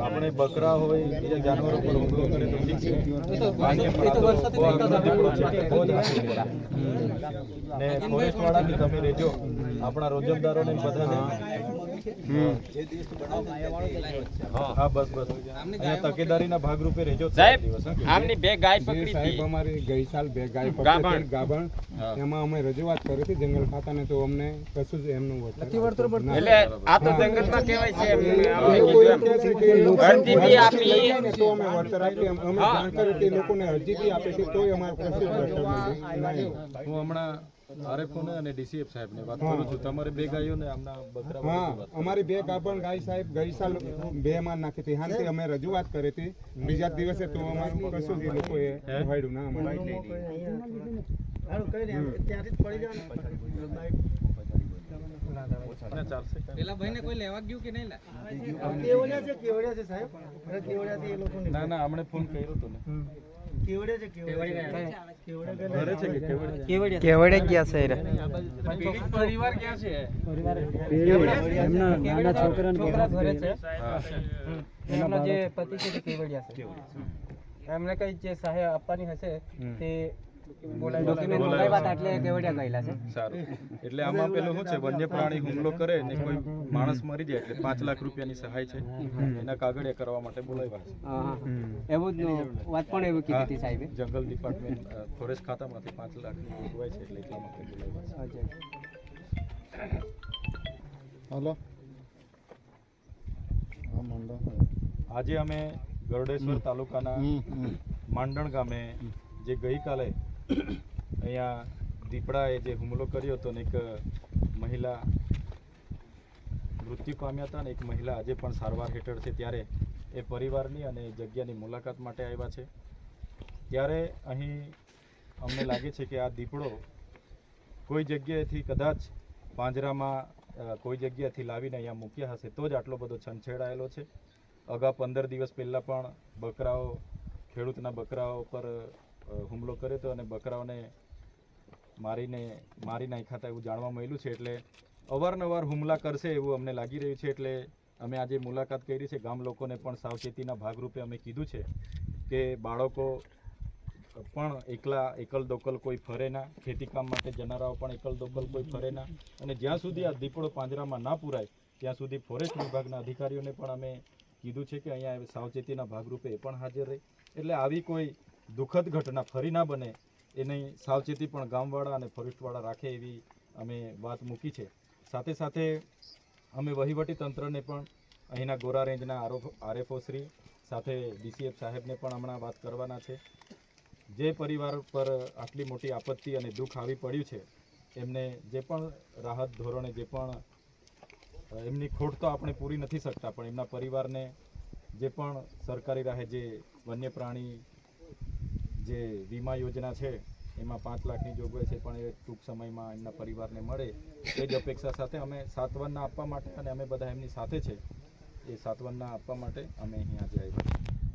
આપણે બકરા હોય બીજા જાનવરો પર હુમલો કરે તો. ને ફોરેસ્ટ વાળા બી તમે રહેજો આપણા રોજમદારોને બધાને હા બસ બસ. તકેદારીના ભાગરૂપે રહેજો સાહેબ આમની બે ગાય પકડી સાહેબ અમારી ગઈ સાલ બે ગાય પકડી ગાભણ. હતી, ગાભણ. હા. એમાં અમે રજૂઆત કરી હતી જંગલ ખાતાને તો અમને કશું જ એમનું વળતર એટલે આ તો જંગલમાં કહેવાય છે અરજી બી આપી. તો અમે વળતર અમે જાણ કરી તે લોકોને અરજી બી આપે છે તોય અમારે કશું જ વળતર મળ્યું હું હમણાં આરએફઓ અને ડીસીએફ સાહેબ વાત કરું છું. તમારે બે ગાયો આમના બકરા હા અમારી બે ગાભણ ગાય સાહેબ ગઈ સાલ બે માં નાખી હતી. હાંતિ અમે રજૂઆત કરી હતી. બીજા દિવસે તો અમારું કશું જ લોકોએ વાળ્યું ના અમારે અને ચાલશે. પેલા કોઈ લેવા ગયું કે નહીં લા? ના ના હમણે ફોન કર્યો હતો ને. છે કેવડે કેવડે ગયા. છે પરિવાર ક્યાં છે? એમના નાના છોકરાને છોકરા ઘરે છે? એમનો જે પતિ છે કેવડિયા છે? એમને કઈ જે સહાય આપવાની હશે તે એટલે કેવડિયા ગયેલા છે. સારું. એટલે આમાં પેલું શું છે? વન્ય પ્રાણી હુમલો કરે ને કોઈ માણસ મરી જાય એટલે પાંચ લાખ રૂપિયાની સહાય છે. એના કાગળિયા કરવા માટે બોલાવ્યા છે. એવું વાત પણ એવું કીધી હતી સાહેબ? જંગલ ડિપાર્ટમેન્ટ ફોરેસ્ટ ખાતામાંથી પાંચ લાખ જોગવાઈ છે એટલે એટલા માટે બોલાવ્યા છે. હલો. આજે અમે ગરડેશ્વર તાલુકાના માંડણ ગામે જે ગઈકાલે અહીંયા દીપડાએ જે હુમલો કર્યો હતો ને એક મહિલા મૃત્યુ પામ્યા હતા ને એક મહિલા આજે પણ સારવાર હેઠળ છે ત્યારે એ પરિવારની અને જગ્યાની મુલાકાત માટે આવ્યા છે. ત્યારે અહીં અમને લાગે છે કે આ દીપડો કોઈ જગ્યાએથી કદાચ પાંજરામાં કોઈ જગ્યાએથી લાવીને અહીંયા મૂક્યા હશે તો જ આટલો બધો છંછેડાયેલો છે. અગાઉ પંદર દિવસ પહેલાં પણ બકરાઓ, ખેડૂતના બકરાઓ પર હુમલો કર્યો હતો અને બકરાઓને મારીને, મારી નાખ્યા હતા એવું જાણવા મળ્યું છે. એટલે અવારનવાર હુમલા કરશે એવું અમને લાગી રહ્યું છે. એટલે અમે આજે મુલાકાત કરી છે. ગામ લોકોને પણ સાવચેતીના ભાગરૂપે અમે કીધું છે કે બાળકો પણ એકલા એકલ દોકલ કોઈ ફરે ના. ખેતીકામ માટે જનારાઓ પણ એકલ દોકલ કોઈ ફરે ના. અને જ્યાં સુધી આ દીપડો પાંજરામાં ના પુરાય, ત્યાં સુધી ફોરેસ્ટ વિભાગના અધિકારીઓને પણ અમે કીધું છે કે અહીંયા સાવચેતીના ભાગરૂપે એ પણ હાજર રહે. એટલે આવી કોઈ દુઃખદ ઘટના ફરી ના બને, એની સાવચેતી પણ ગામવાળા અને ફોરેસ્ટવાળા રાખે એવી અમે વાત મૂકી છે. સાથે સાથે અમે વહીવટી તંત્રને પણ અહીંના ગોરા રેન્જના આરોપ, આરએફઓ શ્રી સાથે ડીસીએફ સાહેબને પણ હમણાં વાત કરવાના છે. જે પરિવાર પર આટલી મોટી આપત્તિ અને દુઃખ આવી પડ્યું છે, એમને જે પણ રાહત ધોરણે, જે પણ એમની ખોટ તો આપણે પૂરી નથી શકતા, પણ એમના પરિવારને જે પણ સરકારી રાહે જે વન્ય પ્રાણી જે વીમા યોજના છે, એમાં પાંચ લાખની જોગવાઈ છે, પણ એ ટૂંક સમયમાં એમના પરિવારને મળે. એ જ અપેક્ષા સાથે અમે સાંત્વના આપવા માટે, અને અમે બધા એમની સાથે છે. એ સાંત્વના આપવા માટે અમે અહીં આજે આવ્યા છીએ.